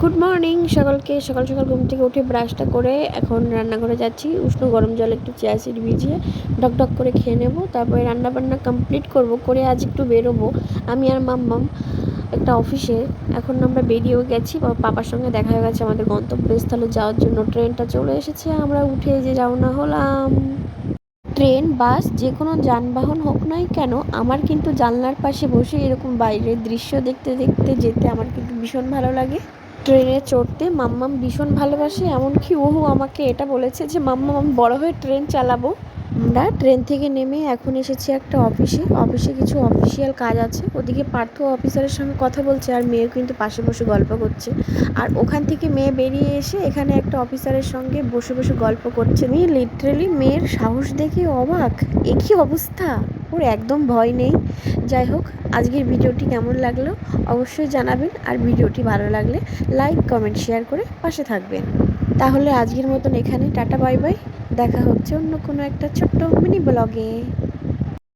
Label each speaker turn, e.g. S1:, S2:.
S1: Good morning সকালকে। সকাল সকাল ঘুম থেকে উঠে ব্রাশটা করে এখন রান্নাঘরে যাচ্ছি। উষ্ণ গরম জল একটু চিয়া সিড ভিজিয়ে ডক ডক করে খেয়ে নেব। তারপরে রান্না বান্না কমপ্লিট করব, করে আজ একটু বেরোবো। আমি আর মাম্মাম একটা অফিসে এখন আমরা বেরিয়েও গেছি। পাপার সঙ্গে দেখা হয়ে গেছে আমাদের গন্তব্যস্থলে যাওয়ার জন্য। ট্রেনটা চলে এসেছে। আমরা উঠে যে রওনা হলাম। ট্রেন, বাস, যে কোনো যানবাহন হোক নাই কেন, আমার কিন্তু জানলার পাশে বসে এরকম বাইরের দৃশ্য দেখতে দেখতে যেতে আমার কিন্তু ভীষণ ভালো লাগে। ট্রেনে চড়তে মাম্মাম ভীষণ ভালোবাসে, এমনকি ওহু আমাকে এটা বলেছে যে, মাম্মাম, আমি বড় হয়ে ট্রেন চালাবো। আমরা ট্রেন থেকে নেমে এখন এসেছি একটা অফিসে। অফিসে কিছু অফিসিয়াল কাজ আছে। ওদিকে পার্থ অফিসারের সঙ্গে কথা বলছে আর মেয়েও কিন্তু পাশে বসে গল্প করছে। আর ওখান থেকে মেয়ে বেরিয়ে এসে এখানে একটা অফিসারের সঙ্গে বসে বসে গল্প করছে। মেয়ে লিটারেলি মেয়ের সাহস দেখে অবাক। এ কী অবস্থা? ওর একদম ভয় নেই। যাই হোক, আজকের ভিডিওটি কেমন লাগল অবশ্যই জানাবেন। আর ভিডিওটি ভালো লাগলে লাইক কমেন্ট শেয়ার করে পাশে থাকবেন। তাহলে আজকের মতন এখানে টাটা, বাই বাই। দেখা হচ্ছে অন্য কোনো একটা ছোট্ট মিনি ব্লগে।